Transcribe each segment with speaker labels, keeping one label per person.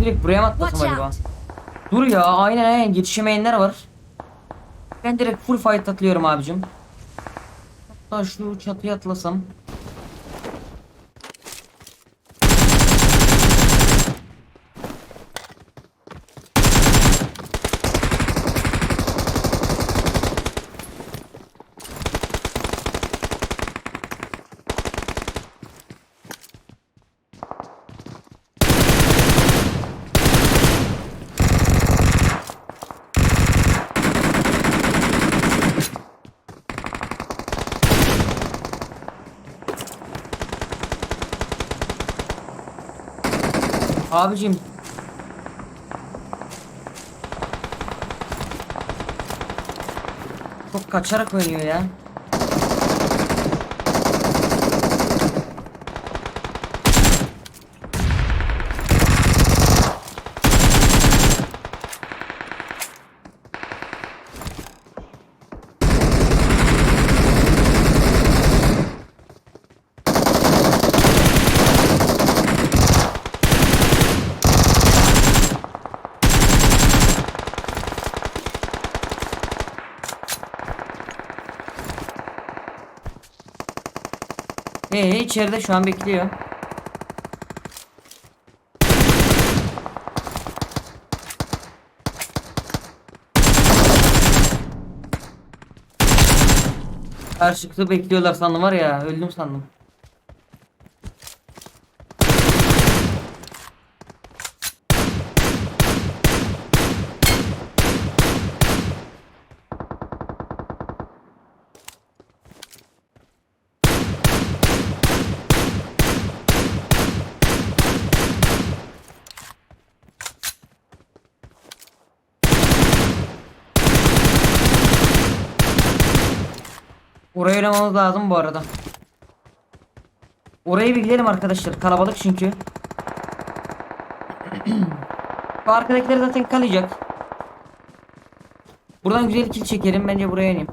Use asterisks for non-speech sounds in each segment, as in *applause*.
Speaker 1: Direkt buraya mı atlasam
Speaker 2: Watch
Speaker 1: acaba?
Speaker 2: out.
Speaker 1: Dur ya aynen aynen yetişemeyenler var. Ben direkt full fight atlıyorum abicim. Hatta şu çatıya atlasam. Abicim. Çok kaçarak oynuyor ya. Ee içeride şu an bekliyor. Karşılıklı bekliyorlar sandım var ya öldüm sandım. Oraya oynamamız lazım bu arada. Orayı bir arkadaşlar. Kalabalık çünkü. Bu arkadakiler zaten kalacak. Buradan güzel kill çekerim. Bence buraya ineyim.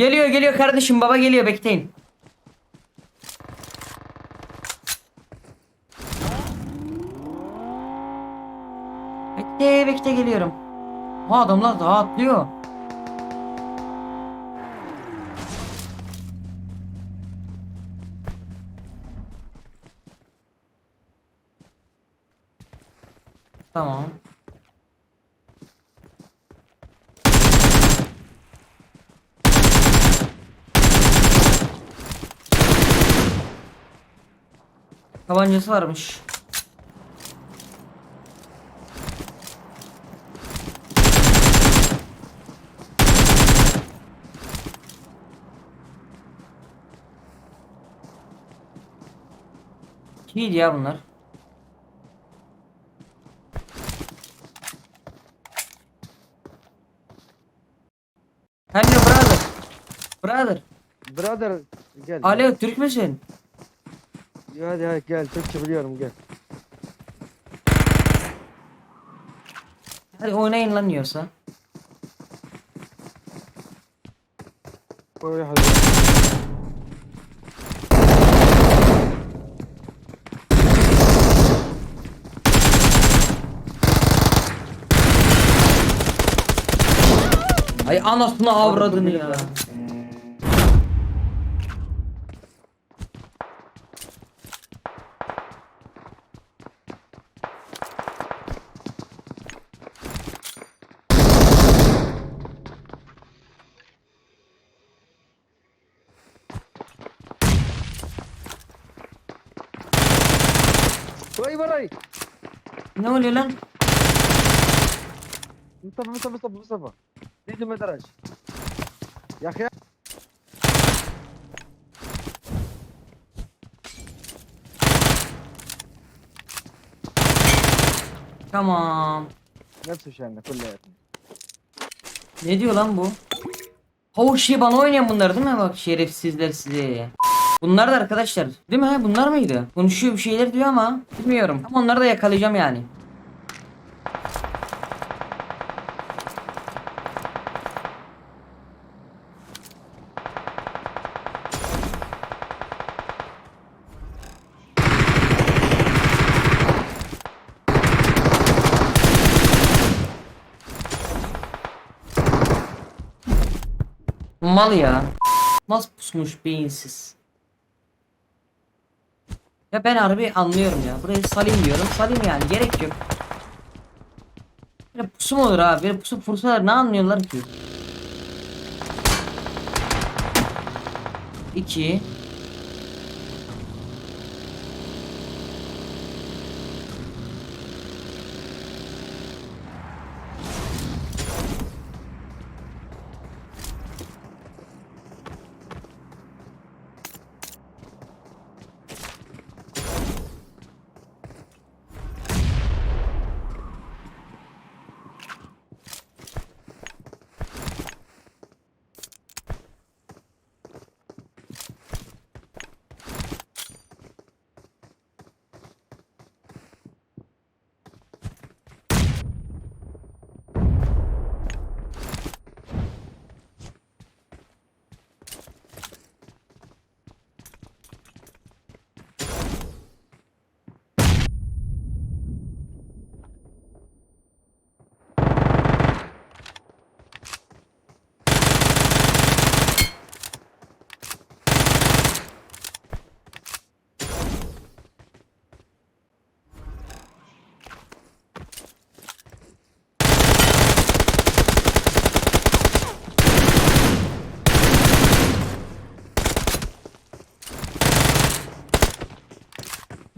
Speaker 1: Geliyor geliyor kardeşim baba geliyor bekleyin. Bekle bekle geliyorum. Ha adamlar daha atlıyor. Tamam. Tabancası varmış. İyiydi ya bunlar. Hello brother. Brother.
Speaker 3: Brother gel.
Speaker 1: Alo Türk müsün?
Speaker 3: Hadi hadi gel Türkçe biliyorum gel.
Speaker 1: Hadi oynayın lan yiyorsa.
Speaker 3: Böyle hadi.
Speaker 1: Ay anasını avradını ya. Ne oluyor lan?
Speaker 3: Mustafa Mustafa Mustafa Mustafa. Dedim metre aç. Yak ya.
Speaker 1: Tamam.
Speaker 3: Hepsi şu kulle yakın.
Speaker 1: Ne diyor lan bu? Havuç şey bana oynayan bunlar değil mi? Bak şerefsizler size. Bunlar da arkadaşlar. Değil mi? Bunlar mıydı? Konuşuyor bir şeyler diyor ama bilmiyorum. Ama onları da yakalayacağım yani. Mal ya. Nasıl pusmuş beyinsiz. Ya ben harbi anlıyorum ya. Burayı salayım diyorum. Salayım yani. Gerek yok. Böyle pusu olur abi? Böyle pusu fursalar ne anlıyorlar ki? 2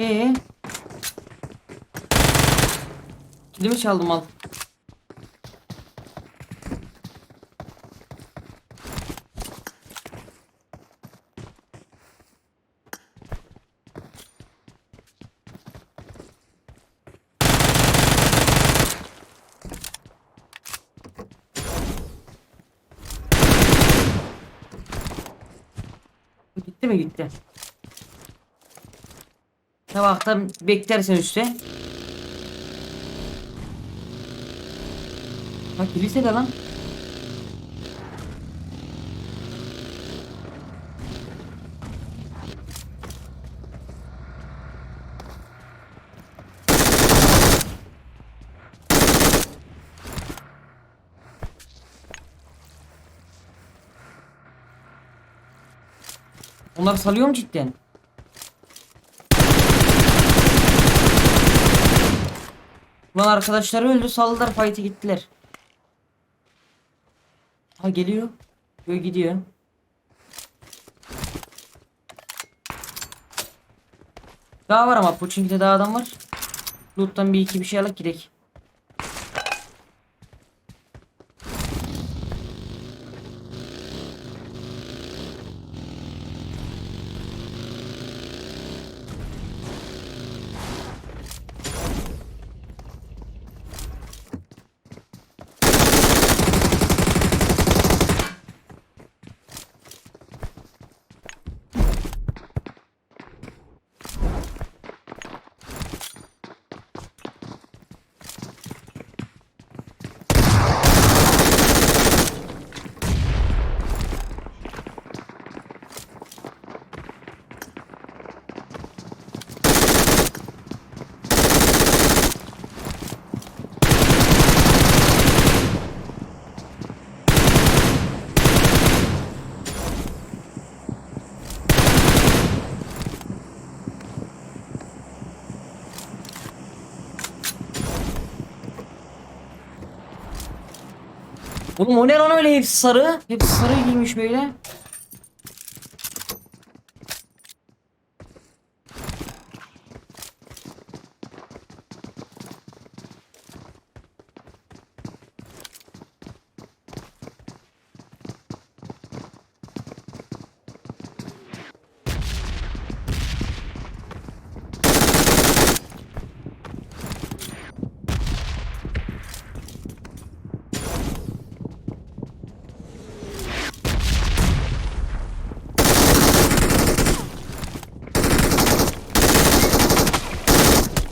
Speaker 1: Ee? Kilimi çaldım al. Gitti mi gitti? Sabahtan beklersin üstte. Bak kilise de lan. Onlar salıyor mu cidden? Ulan arkadaşları öldü saldılar fight'e gittiler. Ha geliyor. Böyle gidiyor. Daha var ama Pochinki'de daha adam var. Loot'tan bir iki bir şey alıp gidelim. Oğlum o ne lan öyle hepsi sarı? Hepsi sarı giymiş böyle.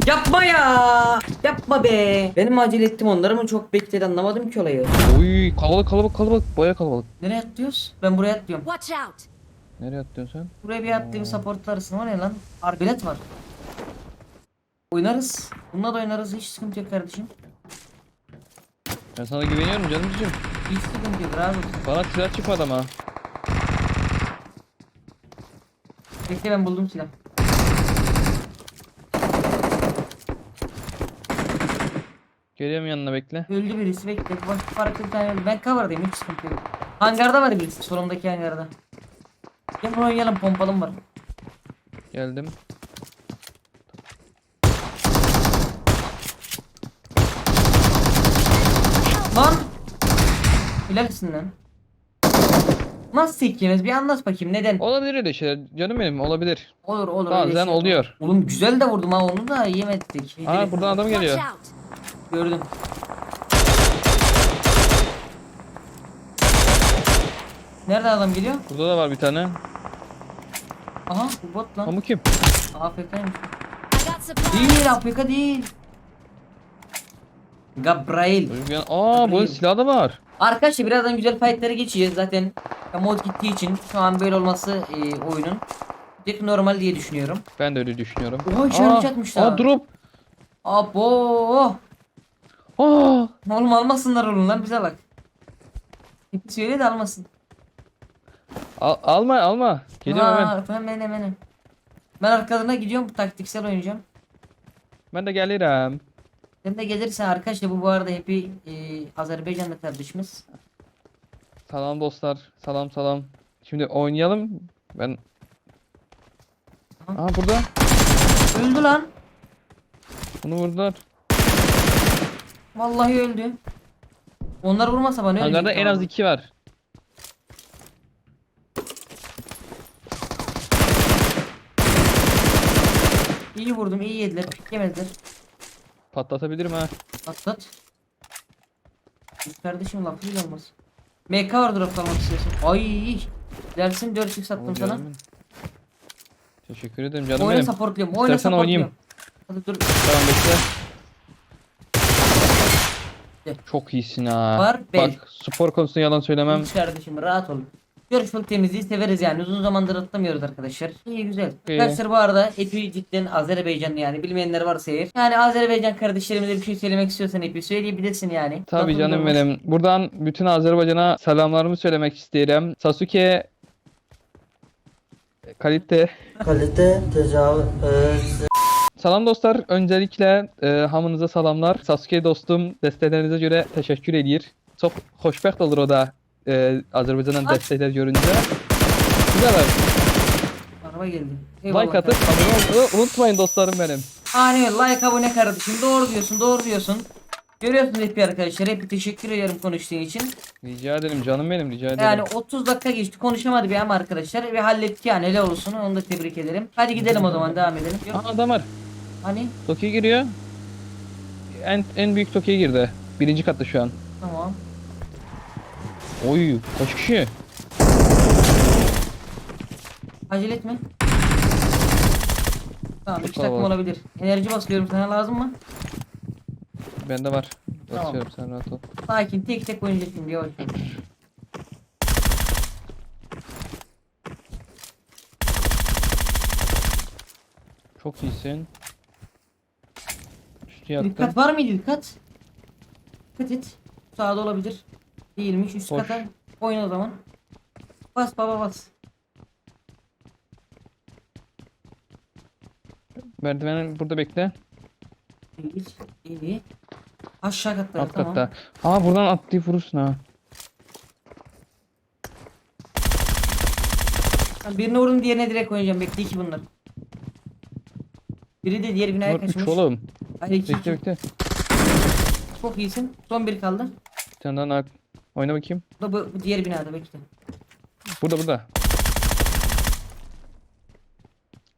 Speaker 1: Yapma ya. Yapma be. Benim acele ettim onları mı çok bekledi anlamadım ki olayı.
Speaker 2: Uy kalabalık kalabalık kalabalık. Baya kalabalık.
Speaker 1: Nereye atlıyoruz? Ben buraya atlıyorum.
Speaker 4: Watch out!
Speaker 2: Nereye atlıyorsun sen?
Speaker 1: Buraya bir atlayayım supportlarsın. O ne lan? Arbelet var. Oynarız. Bununla da oynarız. Hiç sıkıntı yok kardeşim.
Speaker 2: Ben sana güveniyorum canımcığım.
Speaker 1: Hiç sıkıntı yok. Rahat ol.
Speaker 2: Bana silah çıkmadı ama.
Speaker 1: Bekle ben buldum silah.
Speaker 2: Geliyorum yanına bekle.
Speaker 1: Öldü birisi bekle. Baş farklı bir tane öldü. Ben cover'dayım hiç sıkıntı yok. Hangarda var birisi. Solumdaki hangarda. Gel buraya oynayalım pompalım var.
Speaker 2: Geldim.
Speaker 1: Lan! Helalsin lan. Nasıl sekiniz? Bir anlat bakayım neden?
Speaker 2: Olabilir öyle şeyler. Canım benim olabilir.
Speaker 1: Olur olur. öyle
Speaker 2: Bazen
Speaker 1: şey.
Speaker 2: oluyor.
Speaker 1: Oğlum güzel de vurdum ha onu da yemedik.
Speaker 2: Aa buradan adam
Speaker 4: Watch
Speaker 2: geliyor.
Speaker 1: Gördüm. Nerede adam geliyor?
Speaker 2: Burada da var bir tane.
Speaker 1: Aha bu bot lan.
Speaker 2: Ama kim?
Speaker 4: Supplies!
Speaker 1: Değil AFK değil. Gabriel.
Speaker 2: Çocuk yan- Aa bunun silahı da var.
Speaker 1: Arkadaşlar birazdan güzel fightlara geçeceğiz zaten. Mod gittiği için şu an böyle olması e, oyunun. Tek normal diye düşünüyorum.
Speaker 2: Ben de öyle düşünüyorum.
Speaker 1: Oha işaret atmışlar.
Speaker 2: Aa drop.
Speaker 1: Abo.
Speaker 2: Aa.
Speaker 1: Oğlum almasınlar oğlum lan bize bak. Hep söyle de almasın.
Speaker 2: Al, alma alma. Geliyorum hemen.
Speaker 1: Hemen hemen hemen. Ben arkalarına gidiyorum taktiksel oynayacağım.
Speaker 2: Ben de gelirim.
Speaker 1: Sen de gelirsen arkadaşlar bu bu arada hep e, Azerbaycan'da kardeşimiz.
Speaker 2: Salam dostlar. Salam salam. Şimdi oynayalım. Ben
Speaker 1: Aha.
Speaker 2: Aa burada.
Speaker 1: Öldü lan.
Speaker 2: Bunu vurdular.
Speaker 1: Vallahi öldü. Onlar vurmasa bana öldü.
Speaker 2: Hangarda en az iki var.
Speaker 1: İyi vurdum iyi yediler. Pik yemediler.
Speaker 2: Patlatabilirim ha.
Speaker 1: Atlat. Biz kardeşim lafı bile olmaz. MK var drop almak istiyorsun. Ay. Dersin 4 sattım
Speaker 2: Ama
Speaker 1: sana.
Speaker 2: canım. Teşekkür ederim canım
Speaker 1: Oyna
Speaker 2: benim.
Speaker 1: supportluyorum. Oyna
Speaker 2: İstersen oynayayım.
Speaker 1: supportluyorum. Hadi dur.
Speaker 2: Tamam bekle.
Speaker 1: Gel.
Speaker 2: Çok iyisin ha.
Speaker 1: Var, bel.
Speaker 2: Bak spor konusunda yalan söylemem.
Speaker 1: Hiç kardeşim rahat ol. Görüşmek temizliği severiz yani. Uzun zamandır atlamıyoruz arkadaşlar. İyi güzel.
Speaker 2: İyi.
Speaker 1: Arkadaşlar bu arada Epi cidden Azerbaycanlı yani. Bilmeyenler varsa eğer. Yani Azerbaycan kardeşlerimize bir şey söylemek istiyorsan Epi söyleyebilirsin yani.
Speaker 2: Tabii canım benim. Buradan bütün Azerbaycan'a selamlarımı söylemek isterim. Sasuke kalite
Speaker 5: kalite tecavüz
Speaker 2: Salam dostlar. Öncelikle e, hamınıza salamlar. Sasuke dostum desteğlerinize göre teşekkür edir. Çok hoşbəxt olur o da e, Azerbaycan'dan
Speaker 1: Ay.
Speaker 2: destekler görünce. Güzel abi.
Speaker 1: Araba geldi. Eyvallah
Speaker 2: Like atıp abone olmayı unutmayın dostlarım benim.
Speaker 1: Aynen öyle. like abone kardeşim. Doğru diyorsun doğru diyorsun. Görüyorsunuz Epi arkadaşlar. Epi teşekkür ederim konuştuğun için.
Speaker 2: Rica ederim canım benim rica ederim.
Speaker 1: Yani 30 dakika geçti konuşamadı bir ama arkadaşlar. Ve hallettik yani helal olsun. Onu da tebrik ederim. Hadi gidelim o zaman devam edelim.
Speaker 2: Aa adam var.
Speaker 1: Hani
Speaker 2: Toki'ye giriyor. En, en büyük Toki'ye girdi. Birinci katta şu an.
Speaker 1: tamam.
Speaker 2: Oy kaç kişi?
Speaker 1: Acele etme. Tamam 2 takım
Speaker 2: kalabalık.
Speaker 1: olabilir. Enerji basıyorum sana lazım mı?
Speaker 2: Bende var.
Speaker 1: Tamam.
Speaker 2: Basıyorum sen rahat ol.
Speaker 1: Sakin tek tek oynayacağız şimdi yavaş yavaş.
Speaker 2: Çok iyisin. Yattım.
Speaker 1: Dikkat var mıydı dikkat? Dikkat et. Sağda olabilir. Değilmiş üst
Speaker 2: Boş.
Speaker 1: kata. Oyna o zaman. Bas baba bas.
Speaker 2: Merdivenin burada bekle.
Speaker 1: İyi. İyi. Aşağı katlar
Speaker 2: Alt
Speaker 1: tamam.
Speaker 2: katta. Aa buradan atlayıp vurursun ha.
Speaker 1: Ben Birine vurdum diğerine direkt oynayacağım. Bekle iki bunlar. Biri de diğer binaya
Speaker 2: Bunlar üç
Speaker 1: kaçmış.
Speaker 2: oğlum.
Speaker 1: Hayır iki,
Speaker 2: Bekle
Speaker 1: iki.
Speaker 2: bekle.
Speaker 1: Çok iyisin. Son bir kaldı.
Speaker 2: Bir tane daha nak- Oyna bakayım.
Speaker 1: Bu da bu, bu diğer binada bekle.
Speaker 2: Burada burada.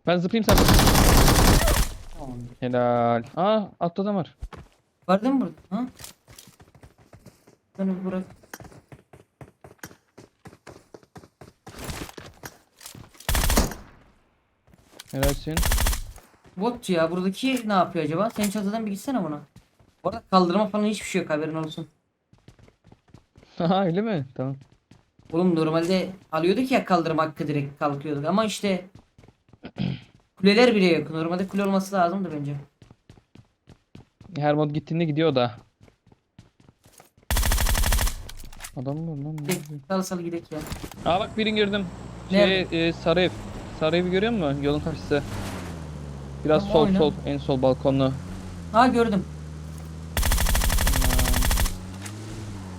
Speaker 2: Ben zıplayayım sen.
Speaker 1: Tamam.
Speaker 2: Helal. Aa altta adam var.
Speaker 1: Var değil mi burada? Ha? Beni bırak.
Speaker 2: Helalsin.
Speaker 1: Bot ya buradaki ne yapıyor acaba? Sen çatıdan bir gitsene buna. Bu arada kaldırma falan hiçbir şey yok haberin olsun. *laughs*
Speaker 2: Haha öyle mi? Tamam.
Speaker 1: Oğlum normalde alıyorduk ya kaldırma hakkı direkt kalkıyorduk ama işte kuleler bile yok. Normalde kule olması lazımdı bence.
Speaker 2: Her mod gittiğinde gidiyor da. Adam mı lan? ne
Speaker 1: Gidek,
Speaker 2: yapıyor?
Speaker 1: sal sal gidek ya.
Speaker 2: Aa bak birini gördüm. Şey,
Speaker 1: Nerede?
Speaker 2: e, sarı ev. Sarı evi görüyor musun? Yolun karşısı. Biraz
Speaker 1: Tamam,
Speaker 2: sol
Speaker 1: oyna.
Speaker 2: sol. En sol balkonlu.
Speaker 1: Ha gördüm.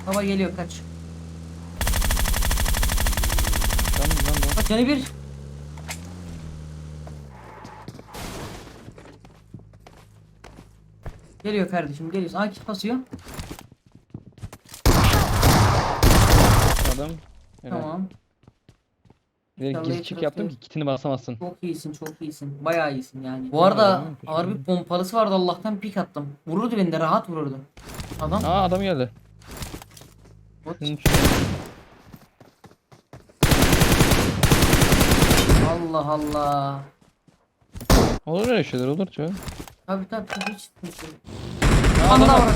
Speaker 1: Baba geliyor kaç.
Speaker 2: Tamam lan lan.
Speaker 1: Bak canı bir. Geliyor kardeşim geliyor. Aa kit basıyor.
Speaker 2: Adam.
Speaker 1: Tamam.
Speaker 2: Direkt çık yaptım ki kitini basamazsın.
Speaker 1: Çok iyisin çok iyisin. Bayağı iyisin yani. Bu arada ağır bir pompalısı vardı Allah'tan pik attım. Vururdu beni de rahat vururdu. Adam.
Speaker 2: Aa adam geldi.
Speaker 1: Bot. Allah Allah.
Speaker 2: Olur öyle şeyler olur çoğu.
Speaker 1: Tabi tabi hiç sıkıntı yok.
Speaker 2: Var.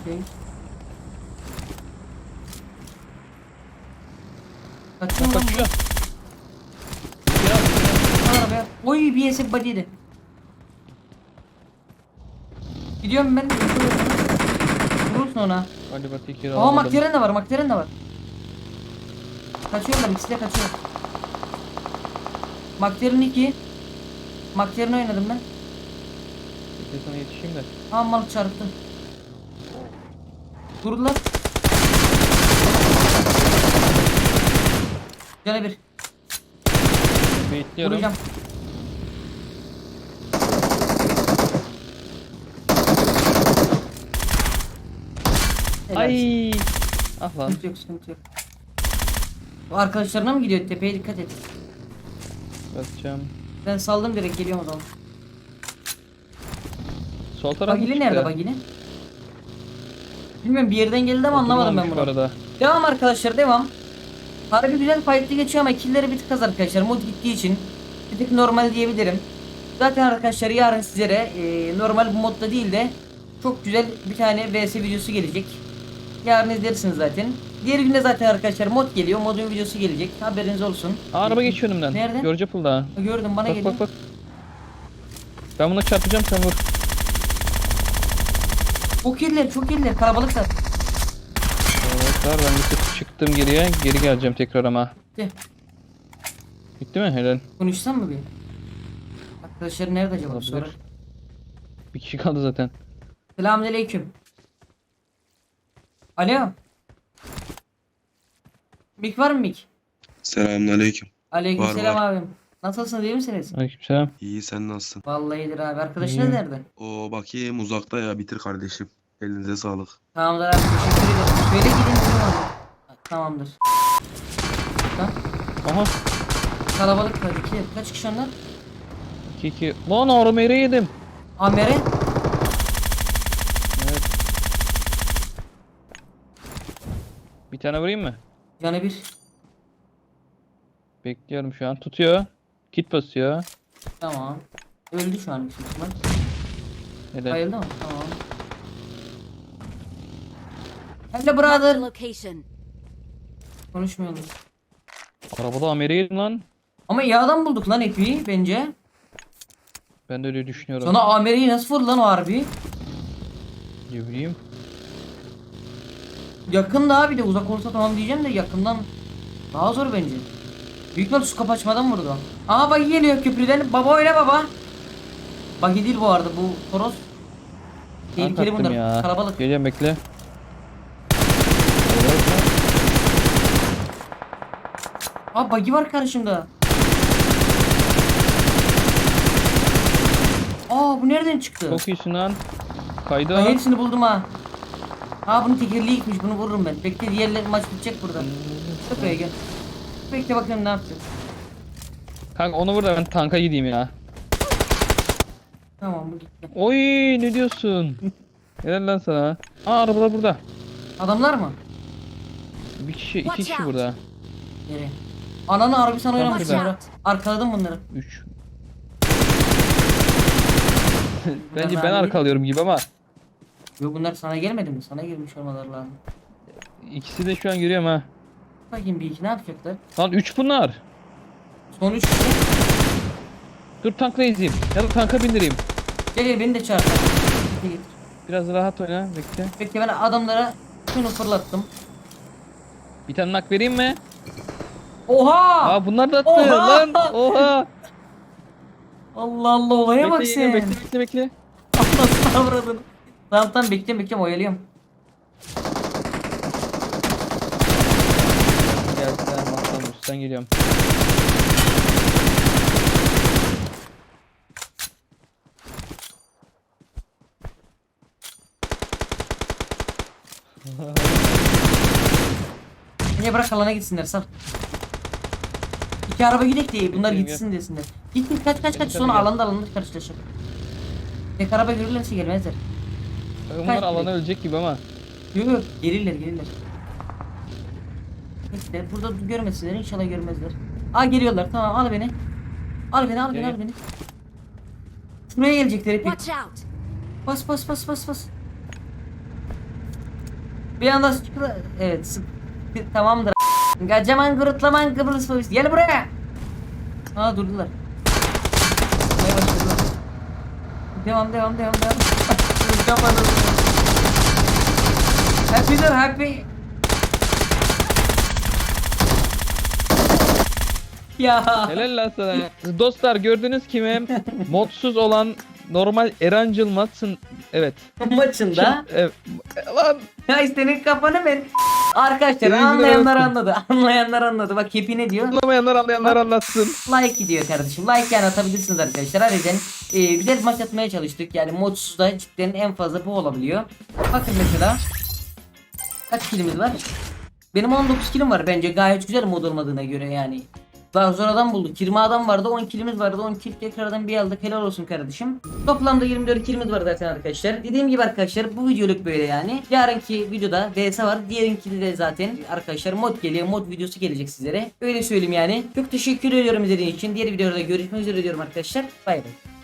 Speaker 1: okey. Kaçıyor lan
Speaker 2: kaçıyor.
Speaker 1: Al arabaya. Oy bir yese body'di. Gidiyorum ben. Vurursun ona.
Speaker 2: Hadi bak iki
Speaker 1: Aa McLaren de var, McLaren de var. Kaçıyorlar, ikisi de kaçıyor. McLaren 2. McLaren oynadım ben.
Speaker 2: Bir sana yetişeyim de.
Speaker 1: Aa mal çarptı. Durdular. Canı bir.
Speaker 2: Bekliyorum.
Speaker 1: Vuracağım. Helal.
Speaker 2: Ay. Ah lan.
Speaker 1: Sıkıntı yok, sıkıntı yok. Bu arkadaşlarına mı gidiyor? Tepeye dikkat et.
Speaker 2: Basacağım.
Speaker 1: Ben saldım direkt geliyorum o zaman.
Speaker 2: Sol taraf
Speaker 1: Bagili nerede Bagili? Bilmiyorum bir yerden geldi ama anlamadım ben bunu.
Speaker 2: bu arada.
Speaker 1: Devam arkadaşlar devam. Harbi güzel fight'li geçiyor ama killleri bir tık az arkadaşlar. Mod gittiği için bir tık normal diyebilirim. Zaten arkadaşlar yarın sizlere e, normal bu modda değil de çok güzel bir tane vs videosu gelecek. Yarın izlersiniz zaten. Diğer günde zaten arkadaşlar mod geliyor. Modun videosu gelecek. Haberiniz olsun.
Speaker 2: Aa, araba geçiyor önümden.
Speaker 1: Nerede?
Speaker 2: Görce pulda.
Speaker 1: Ha, Gördüm bana
Speaker 2: Bak
Speaker 1: geliyor.
Speaker 2: bak bak. Ben buna çarpacağım sen vur.
Speaker 1: Çok iyiler çok iyiler kalabalıklar.
Speaker 2: Evet var ben bir çıktım geriye. Geri geleceğim tekrar ama.
Speaker 1: Gitti.
Speaker 2: Bitti mi? Helal.
Speaker 1: Konuşsam mı bir? Arkadaşlar nerede acaba?
Speaker 2: Olabilir.
Speaker 1: Sonra.
Speaker 2: Bir kişi kaldı zaten.
Speaker 1: Selamünaleyküm. Alo. Mik var mı Mik?
Speaker 4: Selamünaleyküm.
Speaker 1: Aleykümselam
Speaker 4: Var,
Speaker 1: abim. Nasılsınız iyi misiniz?
Speaker 2: Aleykümselam.
Speaker 4: İyi sen nasılsın?
Speaker 1: Vallahi iyidir abi. Arkadaşınız
Speaker 2: İyiyim.
Speaker 1: nerede?
Speaker 4: O bakayım uzakta ya bitir kardeşim. Elinize sağlık.
Speaker 1: Tamamdır abi teşekkür ederim. Şöyle gidin. Tamamdır. Lan,
Speaker 2: Aha.
Speaker 1: kalabalık var. İki, kaç kişi onlar?
Speaker 2: 2 2. Lan aramayı yedim.
Speaker 1: Amere.
Speaker 2: Evet. Bir tane vurayım mı?
Speaker 1: Canı bir.
Speaker 2: Bekliyorum şu an. Tutuyor. Kit basıyor.
Speaker 1: Tamam. Öldü şu an büyük ihtimal.
Speaker 2: Helal.
Speaker 1: Bayıldı mı? Tamam. Hello brother. Konuşmuyorlar.
Speaker 2: Arabada amere yedim lan.
Speaker 1: Ama iyi adam bulduk lan Epi'yi bence.
Speaker 2: Ben de öyle düşünüyorum.
Speaker 1: Sana Amere'yi nasıl vurdu lan o harbi?
Speaker 2: Ne bileyim.
Speaker 1: Yakın daha bir de uzak olsa tamam diyeceğim de yakından daha zor bence. Büyük ihtimal su kapaçmadan vurdu. Aha bagi geliyor köprüden. Baba oyna baba. Bagi değil bu arada bu Toros. Tehlikeli bunlar.
Speaker 2: ya.
Speaker 1: Kalabalık.
Speaker 2: Geliyorum bekle.
Speaker 1: Aa bagi var karşımda. Aa bu nereden çıktı?
Speaker 2: Çok iyisin lan. Kaydı
Speaker 1: Ben
Speaker 2: ha.
Speaker 1: hepsini buldum ha. Ha bunun tekerleği gitmiş bunu vururum ben. Bekle diğerleri maç bitecek burada. Köpeğe gel. Bekle bakalım ne yapacak.
Speaker 2: Kanka onu vur da ben tanka gideyim ya.
Speaker 1: Tamam bu gitti.
Speaker 2: Oy ne diyorsun? *laughs* Helal lan sana. Aa arabalar burada.
Speaker 1: Adamlar mı?
Speaker 2: Bir kişi, iki kişi burada.
Speaker 1: Nereye? Ananı harbi sana
Speaker 2: Tam
Speaker 1: oynamışsın. Murat. Arkaladım bunları.
Speaker 2: 3. *laughs* Bence ben arkalıyorum gibi ama
Speaker 1: Yo bunlar sana gelmedi mi? Sana girmiş olmaları lazım.
Speaker 2: ikisi de şu an görüyorum ha.
Speaker 1: Bakayım bir iki ne yapacaklar?
Speaker 2: Lan 3 bunlar.
Speaker 1: Son üç kişi.
Speaker 2: Dur tankla ezeyim. Ya da tanka bindireyim.
Speaker 1: Gel gel beni de çağır.
Speaker 2: Biraz rahat oyna. Bekle.
Speaker 1: Bekle ben adamlara şunu fırlattım.
Speaker 2: Bir tane nak vereyim mi?
Speaker 1: Oha!
Speaker 2: Aa bunlar da attı
Speaker 1: Oha!
Speaker 2: lan. Oha.
Speaker 1: Allah Allah olaya bak sen.
Speaker 2: bekle bekle bekle. *laughs*
Speaker 1: Allah avradını. Tamam tamam bekliyorum bekliyorum oyalıyorum.
Speaker 2: Gel sen mastan dur. Sen geliyorum.
Speaker 1: Niye bırak alana gitsinler sal. İki araba gidek diye bunlar
Speaker 2: Gel,
Speaker 1: gitsin desinler. Git git kaç kaç kaç
Speaker 2: Gel,
Speaker 1: sonra
Speaker 2: gel.
Speaker 1: alanda alanda karşılaşır. Tek araba görürlerse gelmezler.
Speaker 2: Bunlar
Speaker 1: Kaç
Speaker 2: alana
Speaker 1: direkt.
Speaker 2: ölecek gibi ama.
Speaker 1: Yok yok gelirler gelirler. İşte burada görmesinler inşallah görmezler. Aa geliyorlar tamam al beni. Al beni al beni
Speaker 2: Gel,
Speaker 1: al beni. Şuraya gelecekler hep.
Speaker 6: Watch out!
Speaker 1: Bas bas bas bas bas. Bir anda sıkı... Evet sık... Tamamdır. Gacaman gırtlaman Kıbrıs polis. Gel buraya. Aa durdular. Devam devam devam devam. *laughs* Kapadım. Happy'dir happy. Ya.
Speaker 2: Helal lan sana. Dostlar gördünüz kimi? *laughs* Modsuz olan normal Erancıl Matsın. Evet. *laughs*
Speaker 1: Maçında.
Speaker 2: evet. Lan.
Speaker 1: Ya senin kafanı ben. Arkadaşlar
Speaker 2: Senin
Speaker 1: anlayanlar
Speaker 2: olsun.
Speaker 1: anladı. *laughs* Anlayanlar anladı. Bak hepi ne diyor?
Speaker 2: Anlamayanlar anlayanlar anlatsın.
Speaker 1: Like gidiyor kardeşim. Like yani atabilirsiniz arkadaşlar. Harbiden e, güzel maç atmaya çalıştık. Yani modsuzda cidden en fazla bu olabiliyor. Bakın mesela. Kaç kilimiz var? Benim 19 kilim var. Bence gayet güzel mod olmadığına göre yani. Daha sonradan bulduk. 20 adam vardı. 10 kilimiz vardı. 10 kill tekrardan bir aldık. Helal olsun kardeşim. Toplamda 24 kilimiz var zaten arkadaşlar. Dediğim gibi arkadaşlar bu videoluk böyle yani. Yarınki videoda VS var. Diğerinkinde de zaten arkadaşlar mod geliyor. Mod videosu gelecek sizlere. Öyle söyleyeyim yani. Çok teşekkür ediyorum izlediğiniz için. Diğer videoda görüşmek üzere diyorum arkadaşlar. Bay bay.